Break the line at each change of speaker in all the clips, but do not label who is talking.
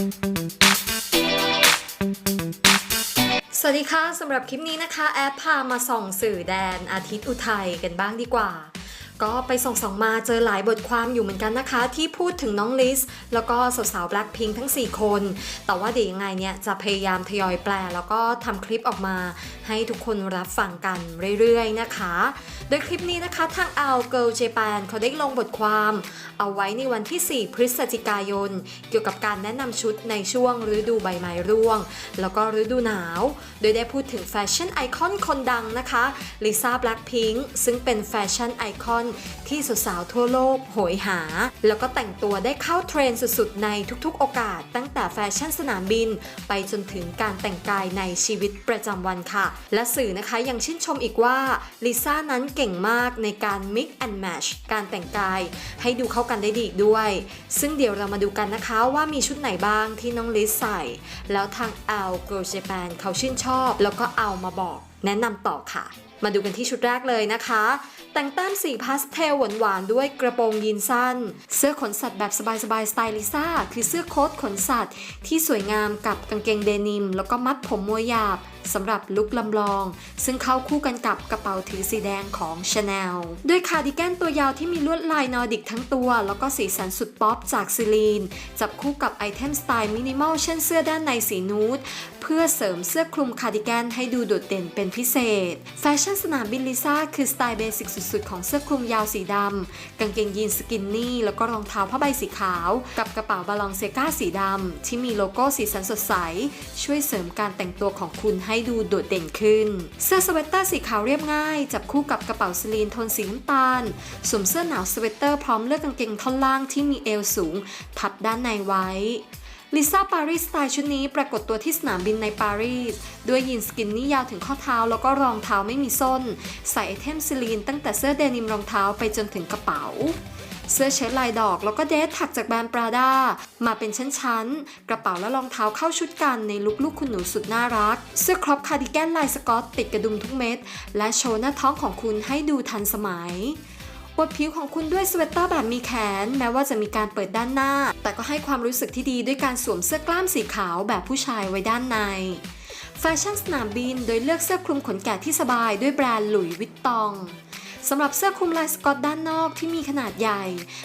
สวัสดีค่ะสำหรับคลิปนี้นะคะ แอปพามาส่องสื่อแดนอาทิตย์อุทัยกันบ้างดีกว่า ก็ไปส่องสองมาเจอหลายบทความอยู่เหมือนกันนะคะ ที่พูดถึงน้องลิส แล้วก็สาวๆ Blackpink ทั้ง 4 คน แต่ว่าเดี๋ยวยังไงเนี่ย จะพยายามทยอยแปล แล้วก็ทำคลิปออกมา ให้ทุกคนรับฟังกันเรื่อยๆนะคะ โดยคลิปนี้นะคะทาง Our Girl Japan เขาได้ลงบทความ เอาไว้ในวันที่ 4 พฤศจิกายน เกี่ยวกับการแนะนำชุดในช่วงฤดูใบไม้ร่วง แล้วก็ฤดูหนาว โดยได้พูดถึงแฟชั่นไอคอนคนดังนะคะลิซ่าแบล็คพิงค์ซึ่งเป็นแฟชั่นไอคอนที่สาวๆทั่วโลกโหยหา แล้วก็แต่งตัวได้เข้าเทรนด์สุดๆ ในทุกๆ โอกาส ตั้งแต่แฟชั่นสนามบิน ไปจนถึงการแต่งกายในชีวิตประจำวันค่ะ และสื่อนะคะยังชื่นชมอีกว่าลิซ่านั้นเก่งมากในการ mix and match การแต่งกาย ให้ดูเข้ากันได้ดีอีกด้วย ซึ่งเดี๋ยวเรามาดูกันนะคะว่ามีชุดไหนบ้างที่น้องลิซใส่ แล้วทาง Al Girl Japan เขาชื่นชอบ แล้วก็เอามาบอก แนะนำต่อค่ะ มาดูกันที่ชุดแรกเลยนะคะ แต่งแต้มสีพาสเทลหวานๆ ด้วยกระโปรงยีนสั้น เสื้อขนสัตว์แบบสบายๆ สไตล์ลิซ่า คือเสื้อโค้ทขนสัตว์ที่สวยงามกับกางเกงเดนิม แล้วก็มัดผมมวยหยาบสำหรับลุคลำลอง ซึ่งเข้าคู่กันกับกระเป๋าถือสีแดงของ Chanel ด้วยคาร์ดิแกนตัวยาวที่มีลวดลายนอร์ดิกทั้งตัว แล้วก็สีสันสุดป๊อปจากซิลีน จับคู่กับไอเทมสไตล์มินิมอลเช่นเสื้อด้านในสีนูดเพื่อเสริมเสื้อคลุมคาร์ดิแกนให้ดูโดดเด่นเป็นพิเศษ แฟชั่นสนามบินลิซ่าคือสไตล์เบสิกสุดๆ ของเสื้อคลุมยาวสีดำกางเกงยีนสกินนี่ แล้วก็รองเท้าผ้าใบสีขาว กับกระเป๋าบาลองเซกาสีดำที่มีโลโก้สีสันสดใส ช่วยเสริมการแต่งตัวของคุณให้ดูโดดเด่นขึ้น เสื้อสเวตเตอร์สีขาวเรียบง่าย จับคู่กับกระเป๋าสลีนโทนสีน้ำตาลสวมเสื้อหนาวสเวตเตอร์พร้อมเลือกกางเกงท่อนล่างที่มีเอวสูง ทับด้านในไว้ลิซ่าปารีสสไตล์ชุดนี้ปรากฏตัวที่สนามบินในปารีส ด้วยยีนสกินนี่ยาวถึงข้อเท้าแล้วก็รองเท้าไม่มีส้น ใส่ไอเทมซิลีนตั้งแต่เสื้อเดนิมรองเท้าไปจนถึงกระเป๋า เสื้อเชิ้ตลายดอกแล้วก็เดทถักจากแบรนด์ปราด้ามาเป็นชั้นๆ กระเป๋าและรองเท้าเข้าชุดกันในลุคลูกคุณหนูสุดน่ารัก เสื้อครอปคาร์ดิแกนลายสกอตติดกระดุมทุกเม็ด และโชว์หน้าท้องของคุณให้ดูทันสมัยอวดผิวของคุณด้วยสเวตเตอร์แบบมีแขน แม้ว่าจะมีการเปิดด้านหน้า แต่ก็ให้ความรู้สึกที่ดีด้วยการสวมเสื้อกล้ามสีขาวแบบผู้ชายไว้ด้านใน แฟชั่นสนามบินโดยเลือกเสื้อคลุมขนแกะที่สบายด้วยแบรนด์หลุยวิตตอง สำหรับเสื้อคลุมลายสกอตด้านนอกที่มีขนาดใหญ่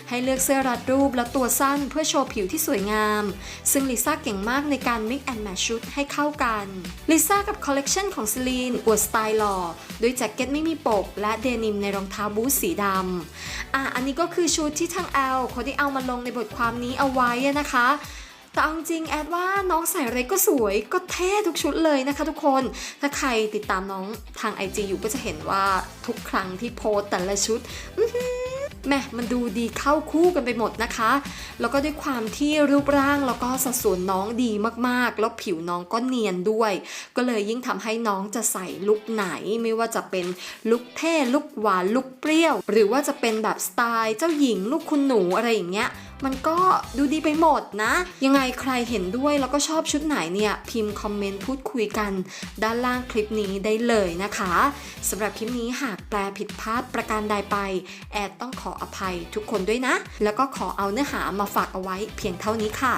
ให้เลือกเสื้อรัดรูปและตัวสั้นเพื่อโชว์ผิวที่สวยงาม ซึ่งลิซ่าเก่งมากในการ mix and match ชุดให้เข้ากันลิซ่ากับคอลเลกชันของซ e ลีนอวดสไตล์หล่อด้วยแจ็คเก็ตไม่มีปก และเดนิมในรองเท้าบูทสีดำอะอันนี้ก็คือชุดที่ทางแอลเขาได้เอามาลงในบทความนี้เอาไว้นะคะ แต่เอาจริงแอดว่าน้องใส่อะไรก็สวยก็เท่ทุกชุดเลยนะคะทุกคน ถ้าใครติดตามน้องทาง IG อยู่ก็จะเห็นว่าทุกครั้งที่โพสแต่ละชุดแม่มันดูดีเข้าคู่กันไปหมดนะคะ แล้วก็ด้วยความที่รูปร่างแล้วก็สัดส่วนน้องดีมากๆ แล้วผิวน้องก็เนียนด้วย ก็เลยยิ่งทำให้น้องจะใส่ลุคไหน ไม่ว่าจะเป็นลุคเท่ลุคหวานลุคเปรี้ยว หรือว่าจะเป็นแบบสไตล์เจ้าหญิงลูกคุณหนูอะไรอย่างเงี้ยมันก็ดูดีไปหมดนะ ยังไงใครเห็นด้วยแล้วก็ชอบชุดไหนเนี่ย พิมพ์คอมเมนต์พูดคุยกัน ด้านล่างคลิปนี้ได้เลยนะคะสำหรับคลิปนี้หากแปลผิดพลาดประการใดไป แอดต้องขออภัยทุกคนด้วยนะ แล้วก็ขอเอาเนื้อหามาฝากเอาไว้เพียงเท่านี้ค่ะ